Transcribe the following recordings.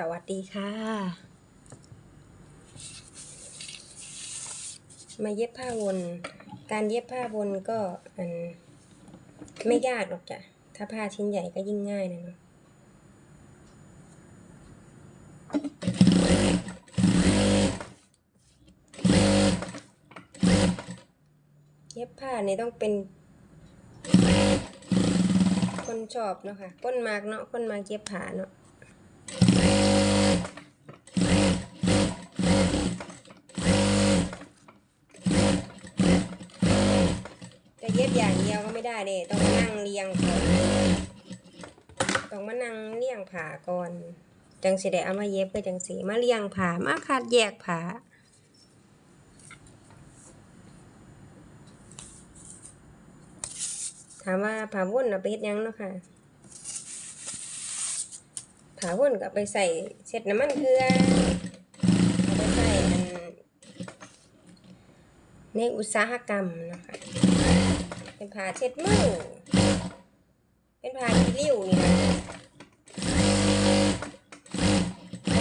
สวัสดีค่ะ มาเย็บผ้าวน การเย็บผ้าวนก็อันไม่ยากหรอกจ้ะ ถ้าผ้าชิ้นใหญ่ก็ยิ่งง่ายนะเนาะเย็บผ้าเนี่ยต้องเป็น คนชอบเนาะค่ะก้นมากเนาะก้นมากเย็บผ้าเนาะ เย็บอย่างเดียวก็ไม่ได้เด้ต้องมานั่งเรียงก่อนต้องมานั่งเรียงผ่าก่อน จังสิได้เอามาเย็บก็จังสีมาเรียงผ่ามาคัดแยกผ่าถามว่าผ่าว่นเอาไปเฮ็ดยังเนาะค่ะผ่าว่นก็ไปใส่เช็ดน้ำมันเกลือเอาไปใส่อันในอุตสาหกรรมนะคะ เป็นผ้าเช็ดมือ เป็นผ้าคีริ้วนี่นะ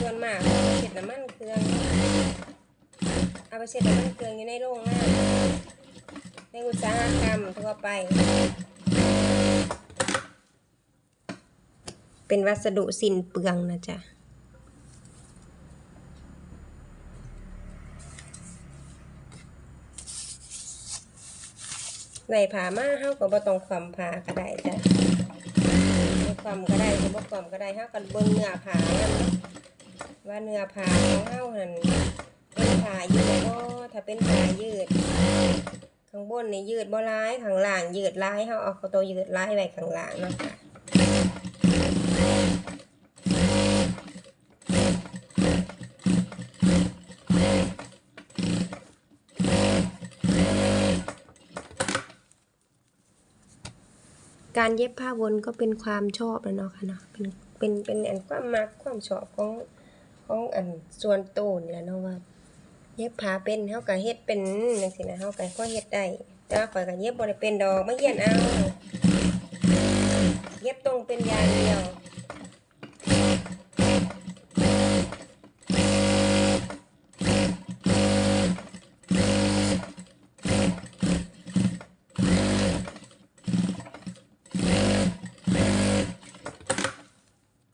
ส่วนมากเอาไปเช็ดน้ำมันเครื่อง เอาไปเช็ดน้ำมันเครื่องอยู่ในโรงงานในอุตสาหกรรมทั่วไป เป็นวัสดุสิ้นเปลืองนะจ๊ะ ไหนผ่ามาเฮาก็บ่ต้องความผ่าก็ได้จ้ะความก็ได้บ่ความก็ได้เฮาก็เบิ่งเนื้อผ่านํว่าเนื้อผ่าของเฮานั่นเป็นผ่ายืดบ่ถ้าเป็นผ่ายืด ข้างบนนี่ยืดบ่ร้ายข้างล่างยืดร้ายเฮาเอาตัวยืดร้ายไว้ข้างล่างเนาะค่ะ การเย็บผ้าวนก็เป็นความชอบแล้วเนาะค่ะเนาะเป็นเป็นเป็นอันความมักความชอบของของอันส่วนตัวนี่แหละเนาะว่าเย็บผ้าเป็นเฮาก็เฮ็ดเป็นจังซี่นะเฮาก็ก็เฮ็ดได้แต่ว่าข่อยก็เย็บบ่ได้เป็นดอกไม่เฮียนเอาเย็บตรงเป็นอย่างเดียว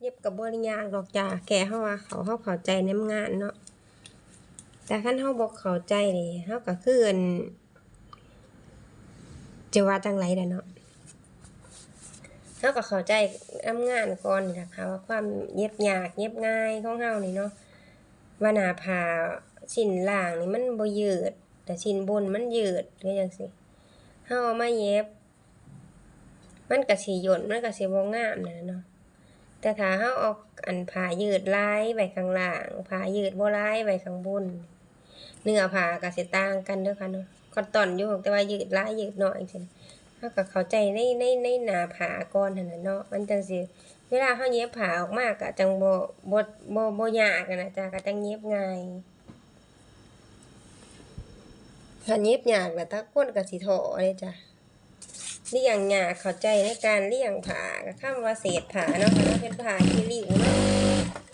เย็ บกับบ่ได้ยากดอกจ้าแค่เฮาว่าเขาเฮาเข้าใจในงานเนาะแต่คันเฮาบ่เข้าใจนี่เฮาก็คืออันจะว่าจังไรล่ะเนาะเฮาก็เข้าใจทำงานก่อนนี่ล่ะค่ะว่าความเย็บยากเย็บง่ายของเฮานี่เนาะว่าหน้าผ้าชิ้นล่างนี่มันบ่ยืด แต่ชิ้นบนมันยืดคือจังซี่เฮาเอามาเย็บ มันก็สิย่นมันก็สิบ่งามนั่นแหละเนาะ แต่ถ้าเฮาเอาอันผ้ายืดลายไว้ข้างล่างผ้ายืดบ่ลายไว้ข้างบนเนื้อผ้าก็สิต่างกันเด้อค่ะเนาะคอนตอนอยู่แต่ว่ายืดลายยืดน้อยจังซี่เฮาก็เข้าใจในในในหน้าผ้าก่อนนั่นน่ะเนาะมันจังสิเวลาเฮาเย็บผ้าออกมาก็จังบ่บ่บ่บ่ยากอะนะจ้ะก็จังเย็บง่ายถ้าเย็บยากแล้วถ้าคนก็สิท้อเลยจ้ะ เลี่ยงหยาเข้าใจในการเลี่ยงผ่ากับคำว่าเศษผ่าเนาะค่ะเนาะเป็นผ่าคีริ้วเนาะ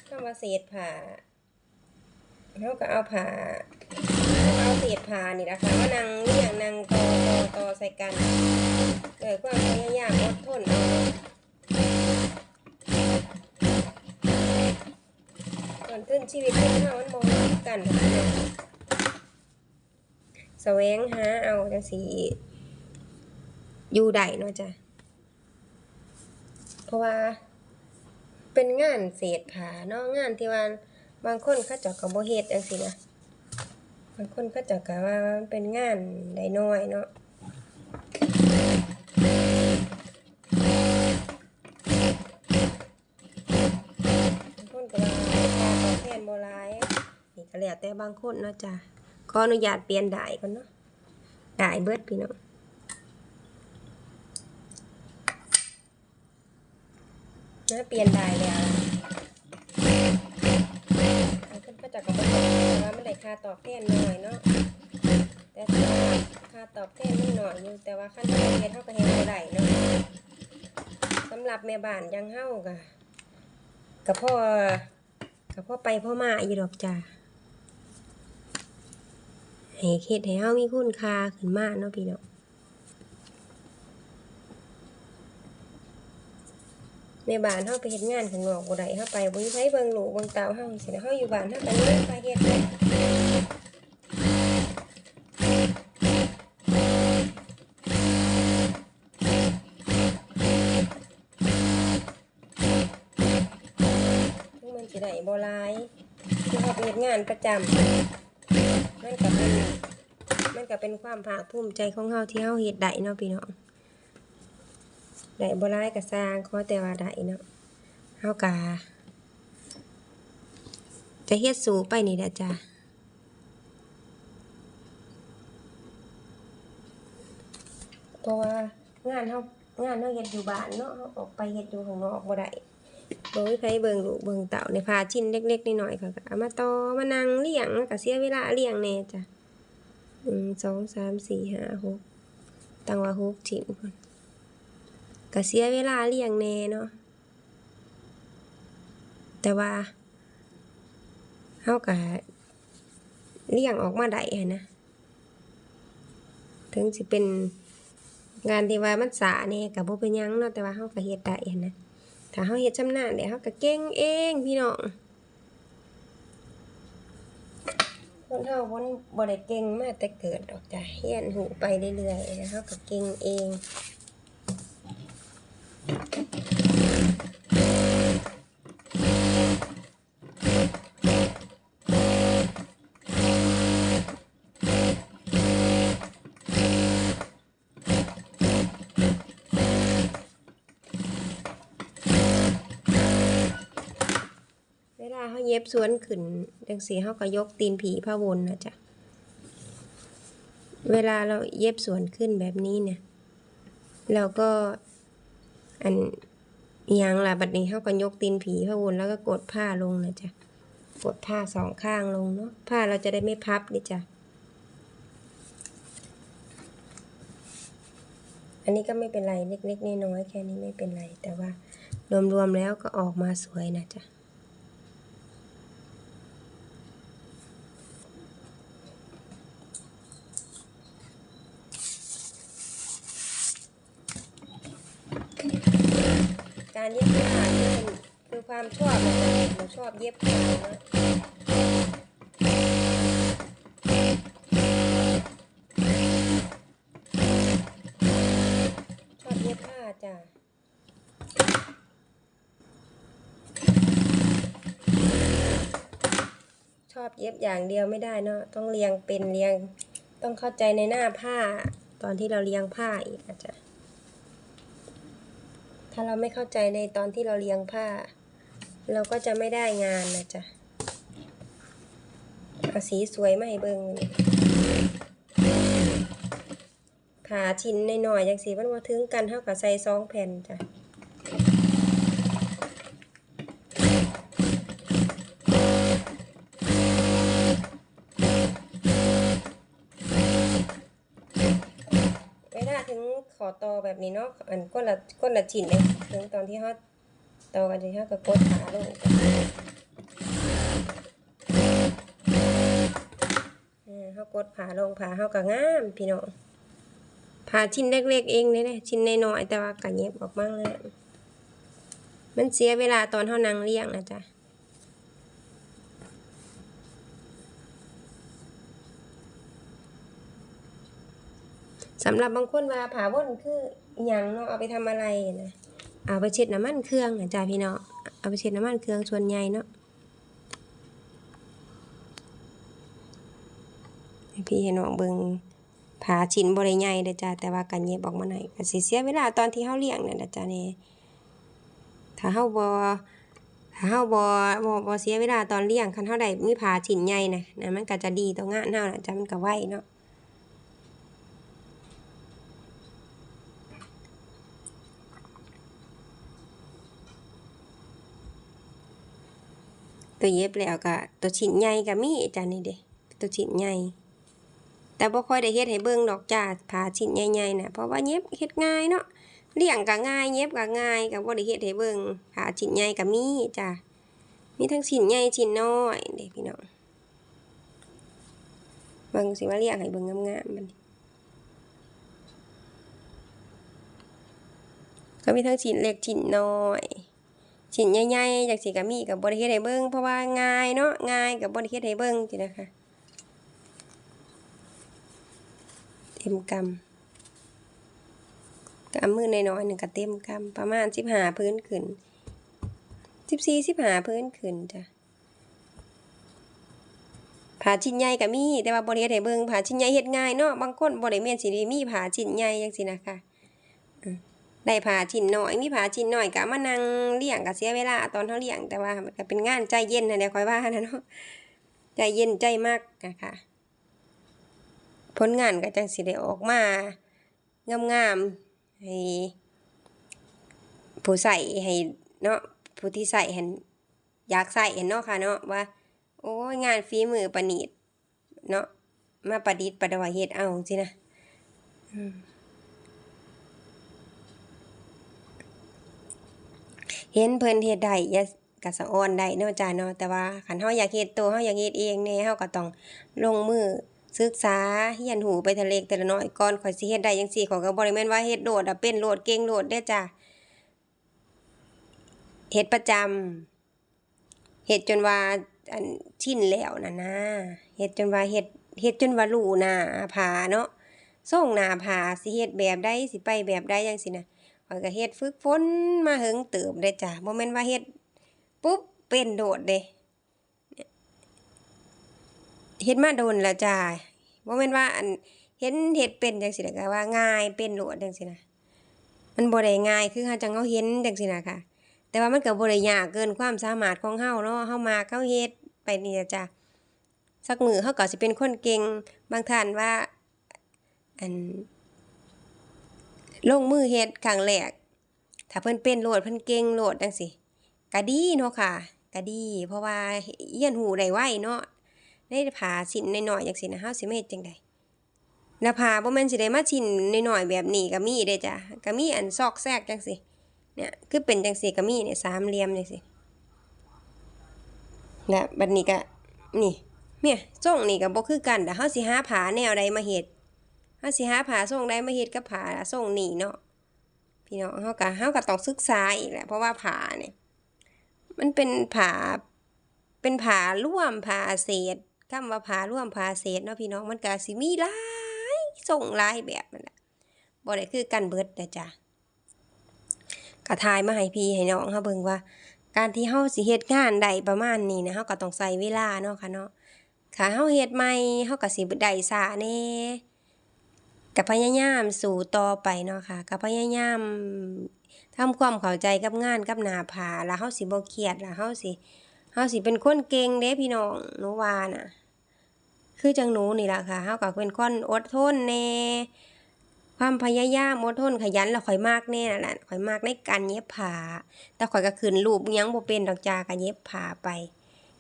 คำว่าเศษผ่าเราก็เอาผ่าเอาเศษผ่านี่นะคะมานั่งเลี่ยงนั่งต่อต่อต่อใส่กันเกิดความพยายามอดทนเอาเนาะก่อนขึ้นชีวิตเป็นเฮามันมอนกันเนาะแสวงหาเอาจังซี่ อยู่ได้เนาะจ้ะ เพราะว่า เป็นงานเศษผ้าเนาะงานที่ว่าบางคนเขาเจ้าก็บ่เฮ็ดจังซี่นะบางคนเขาเจ้าก็ว่ามันเป็นงานได้น้อยเนาะบางคนก็ว่าค่าตอบแทนบ่หลายนี่ก็แล้วแต่บางคนเนาะจ้ะขออนุญาตเปลี่ยนได้ก่อนเนาะได้เบิดพี่น้อง น่าเปลี่ยนได้แล้วเอาขึ้นก็จากกระบอกว่ามันได้ค่าตอบแทนหน่อยเนาะ แต่ค่าตอบแทนมันหน่อยอยู่แต่ว่าขั้นตอนเฮ็ดเฮาก็เฮ็ดบ่ได้เนาะสำหรับแม่บ้านยังเฮาก็ก็พอก็พอไปพ่อมาอยู่ดอกจ้าให้เฮ็ดให้เฮามีคุณค่าขึ้นมาเนาะพี่เน้อง ในบ้านเฮาไปเฮ็ดงานข้างนอกบ่ได้เฮาไปบ่มีไผเบิ่งลูกเบิ่งเต้าเฮาสิเฮาอยู่บ้านเฮาก็เลี้ยงไปเฮ็ดไปถึงมันสิได้บ่หลายคือเฮาไปเฮ็ดงานประจำมันก็เป็นมันก็เป็นความภาคภูมิใจของเฮาที่เฮาเฮ็ดได้เนาะพี่น้อง ได้บ่หลายก็สร้างขอแต่ว่าได้เนาะเฮากะจะเฮ็ดสูไปนี่แหละจ้ะเพราะว่างานเฮางานเฮาเฮ็ดอยู่บ้านเนาะเฮาออกไปเฮ็ดอยู่ข้างนอกบ่ได้บ่มีไผเบิ่งลูกเบิ่งเต้าในพาชิ้นเล็กๆน้อยๆเขาก็เอามาต่อมานั่งเลี้ยงมันก็เสียเวลาเลี้ยงแน่จ้ะหนึ่งสองสามสี่ห้าหกตั้งว่าหกชิ้นพุ่น ก็เสียเวลาเลี้ยงแน่เนาะแต่ว่าเฮาก็เลี้ยงออกมาได้หั้นะ ถึงสิเป็นงานที่ว่ามันสาแหน่ก็บ่เป็นยังเนาะแต่ว่าเฮาก็เฮ็ดได้นนะถ้าเฮาเฮ็ดชำนาญเดี๋ยวเฮาก็เก่งเองพี่น้องคนเฮาบ่บ่ได้เก่งมาแต่เกิดดอกจ้ะเรียนรู้ไปเรื่อยๆแล้วเฮาก็เก่งเอง เวลาเขาเย็บสวนขึ้นจังสีเขาก็ยกตีนผีผ้าวนนะจ๊ะ เวลาเราเย็บสวนขึ้นแบบนี้เนี่ย เราก็ อันยังล่ะบัดนี้เขาก็ยกตีนผีพระวนแล้วก็กดผ้าลงนะจ๊ะกดผ้าสองข้างลงเนาะผ้าเราจะได้ไม่พับดิจ้ะอันนี้ก็ไม่เป็นไรเล็กๆน้อยๆแค่นี้ไม่เป็นไร แต่ว่ารวมๆแล้วก็ออกมาสวยนะจ๊ะ การเย็บผ้าคือเป็นคือความชอบนะจ๊ะหนูชอบเย็บผ้านะชอบเย็บผ้าจ้ะชอบเย็บอย่างเดียวไม่ได้เนาะต้องเรียงเป็นเรียงต้องเข้าใจในหน้าผ้าตอนที่เราเรียงผ้าอีกอาจจะ ถ้าเราไม่เข้าใจในตอนที่เราเรียงผ้า เราก็จะไม่ได้งานนะจ๊ะเอาสีสวยมาให้เบิ่งนี่ผ่าชิ้นหน่อยๆจังสีมันว่าถึงกันเท่ากับใส่ซองแผ่นจ้ะเวลาถึง ขอต่อแบบนี้เนาะอันก้นละก้นละชิ้นเลยถึงตอนที่เขาต่อกันที่เขาก็กดขาลงเขากดผ่าลงผ่าเขาก็งามพี่น้องผ่าชิ้นเล็กๆเองเลยนี่ยชิ้นน้อยๆแต่ว่าก็เย็บออกมาเลยมันเสียเวลาตอนเขานั่งเลี้ยงนะจ๊ะ สำหรับบางคนว่าผ่าว่นคือหย่างเนาะเอาไปทำอะไรนะเอาไปเช็ดน้ำมันเครื่องนะจ๊ะพี่เน้องเอาไปเช็ดน้ำมันเครื่องส่วนใหญ่เนาะพี่ให้น้องเบิ่งผาชิ้นบ่ได้ใหญ่เด้อจ้าแต่ว่ากันเย็บออกมาได้ก็สิเสียเวลาตอนที่เฮาเลี้ยงนั่นน่ะจ้าเนี่ยถ้าเฮาบ่ถ้าเฮาบ่บ่บ่เสียเวลาตอนเลี้ยงคันเฮาได้มีผาชิ้นใหญ่นะนั่นมันก็จะดีต่องานเฮาน่ะจ้ามันก็ไวเนาะ ตัวเย็บแล้วก็ตัวชิ้นใหญ่ก็มีจ้านี่เด้ตัวชิ้นใหญ่แต่บ่ค่อยได้เฮ็ดให้เบิ่งดอกจ้าผ่าชิ้นใหญ่ๆน่ะเพราะว่าเย็บเฮ็ดง่ายเนาะเลี้ยงก็ง่ายเย็บก็ง่ายก็บ่ได้เฮ็ดให้เบิ่งผ่าชิ้นใหญ่ก็มีจ้ามีทั้งชิ้นใหญ่ชิ้นน้อยเด้พี่น้องเบิ่งสิว่าเรียกให้เบิ่งงามๆมันก็มีทั้งชิ้นเล็กชิ้นน้อย ชิ้นใหญ่ๆจังซี่ก็มีก็บ่ได้เฮ็ดให้เบิ่งเพราะว่าง่ายเนาะง่ายก็บ่ได้เฮ็ดให้เบิ่งจังนะคะเต็มกำกำมือน้อยๆหนึ่งก็เต็มกำประมาณสิบห้าพื้นขึ้นสิบสี่สิบห้าพื้นขึ้นจ้ะผ่าชิ้นใหญ่ก็มีแต่ว่าบริเฮ็ดให้เบิ่งผ่าชิ้นใหญ่เฮ็ดง่ายเนาะบางคนบ่ได้แม่นสิได้มีผ่าชิ้นใหญ่จังซี่นะคะ ได้ผาชิ้นน้อยมีผาชิ้นน้อยก็มานั่งเลี้ยงก็เสียเวลาตอนเฮาเลี้ยงแต่ว่ามันก็เป็นงานใจเย็นนั่นแหละค่อยว่านะเนาะใจเย็นใจมากนะคะผลงานก็จังสิได้ออกมางามๆให้ผู้ใส่ให้เนาะผู้ที่ใส่เห็นอยากใส่เห็นเนาะค่ะเนาะว่า โอ้ยงานฝีมือประณีตเนาะมาประดิษฐ์ประดอยเฮ็ดเอาสินะ อืม เห็นเพิ่นเฮ็ดได้อย่ากะสะอ้อนได้เนาะจ้าเนาะแต่ว่าคันเฮาอยากเฮ็ดตัวเฮาอยากเฮ็ดเองแน่เฮาก็ต้องลงมือศึกษาเรียนหูไปทะเลแต่ละน้อยก่อนข่อยสิเฮ็ดได้จังซี่ขอยก็บ่ได้แม่นว่าเฮ็ดโดดอะเป็นโลดเก่งโลดเด้อจ้ะเฮ็ดประจำเฮ็ดจนว่าอันชินแล้วนั่นนะเฮ็ดจนว่าเฮ็ดเฮ็ดจนว่ารู้หน้าผาเนาะส่งหน้าผาสิเฮ็ดแบบใดสิไปแบบใดจังซี่นะ ข้อยก็เฮ็ดฝึกฝนมาเหิงเติบเด้จ้ะบ่แม่นว่าเฮ็ดปุ๊บเป็นโดดเด้เฮ็ดมาโดนแล้วจ้าบ่แม่นว่าอันเห็นเฮ็ดเป็นจังซี่ล่ะก็ว่าง่ายเป็นโลดจังซี่นะมันบ่ได้ง่ายคือเฮาจังเฮาเห็นจังซี่นะค่ะ แต่ว่ามันก็บ่ได้ยากเกินความสามารถของเฮาเนาะเฮามาเฮาเฮ็ดไปนี่ล่ะจ้ะสักมือเฮาก็สิเป็นคนเก่งบางท่านว่าอัน ลงมือเฮ็ดครั้งแรกถ้าเพิ่นเป็นโหลดเพิ่นเก่งโหลดจังซี่ก็ดีเนาะค่ะก็ดี เพราะว่าเรียนรู้ได้ไวเนาะได้ผ่าชิ้นน้อยๆจังซี่นะเฮาสิมาเฮ็ดจังไดแล้วผ่าบ่แม่นสิได้มาชิ้นน้อยๆแบบนี้ก็มีเด้จ้ะก็มีอันซอกแซกจังซี่เนี่ยคือเป็นจังซี่ก็มีเนี่ยสามเหลี่ยมจังซี่และบัดนี้ก็นี่เนี่ยทรงนี่ก็บ่คือกันแต่เฮาสิหาผาแนวใดมาเฮ็ดาสิหาผ้าทรงใดมาเฮ็ดกับผ้าทรงนี้เนาะพี่น้องเฮาก็เฮาก็ต้องศึกษาอีกแหละเพราะว่าผ้าเนี่ยมันเป็นผ้าเป็นผ้าร่วมผ้าเศษคำว่าผาร่วมผาเศษเนาะพี่น้องมันก็สิมีหลายส่งหลายแบบนั่นแหละบ่ได้คือกันเบิดเด้อจ้ะก็ทายมาให้พี่ให้น้องเฮาเบิ่งว่า การที่เฮาสิเฮ็ดงานไดประมาณนี้นะเฮาก็ต้องใช้เวลาเนาะค่ะเนาะถ้าเฮาเฮ็ดใหม่เฮาก็สิได้ช้าแน่ ก็พยายามสู่ต่อไปเนาะค่ะก็พยายามทำความเข้าใจกับงานกับหน้าผาแล้วเฮาสิบ่เครียดแล้วเฮาสิเฮาสิเป็นคนเก่งเด้พี่น้องหนูว่าน่ะ คือจังหนูนี่ล่ะค่ะเฮาก็เป็นคนอดทนแน่ความพยายามอดทนขยันแล้วข่อยมากแน่นั่นแหละข่อยมากในการเย็บผ้าแต่ข่อยก็ขึ้นรูปยังบ่เป็นดอกจ้าก็เย็บผ้าไป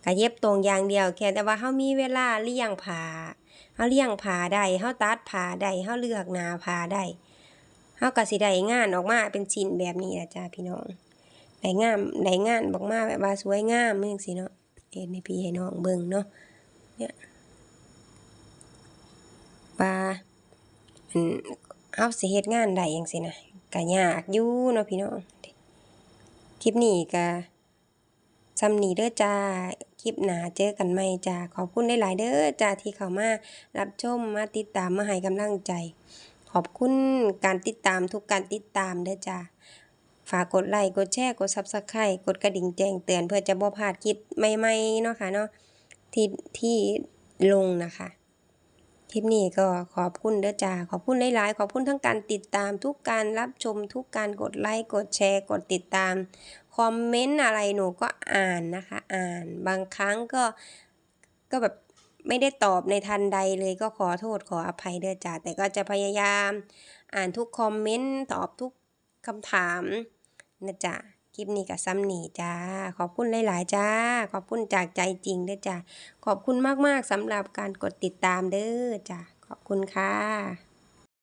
ก็เย็บตรงอย่างเดียวแค่แต่ว่าเฮามีเวลาเลี้ยงผ้า เฮาเลี้ยงผ้าได้เฮาตัดผ้าได้เฮาเลือกนาผ้าได้เฮาก็สิได้งานออกมาเป็นชิ้นแบบนี้ล่ะจ้าพี่น้องได้งามได้งานบอกมาแบบว่าสวยงามจังซี่เนาะเฮ็ดให้พี่ให้น้องเบิ่งเนาะเนี่ยว่าอันเฮาสิเฮ็ดงานได้จังซี่นะก็ยากอยู่เนาะพี่น้องคลิปนี้ก็ซ้ำนี้เด้อจ้า คลิปหนาเจอกันใหม่จ้าขอบคุณหลายๆเด้อจ้าที่เข้ามารับชมมาติดตามมาให้กำลังใจ ขอบคุณการติดตามทุกการติดตามเด้อจ้าฝากกดไลค์กดแชร์กดซับสไครต์กดกระดิ่งแจ้งเตือนเพื่อจะบ่พลาดคลิปใหม่ๆเนาะค่ะเนาะที่ที่ลงนะคะ คลิปนี้ก็ขอบคุณเด้อจ้าขอบคุณหลายๆ ขอบคุณทั้งการติดตามทุกการรับชมทุกการกดไลค์กดแชร์กดติดตามคอมเมนต์อะไรหนูก็อ่านนะคะ อ่านบางครั้งก็ก็แบบไม่ได้ตอบในทันใดเลยก็ขอโทษขออภัยเด้อจ้าแต่ก็จะพยายาม อ่านทุกคอมเมนต์ตอบทุกคำถามนะจ๊ะ คลิปนี้กับซ้ำหนีจ้า ขอบคุณหลาย ๆ จ้า ขอบคุณจากใจจริงเด้อจ้า ขอบคุณมาก ๆสำหรับการกดติดตามเด้อจ้า ขอบคุณค่ะ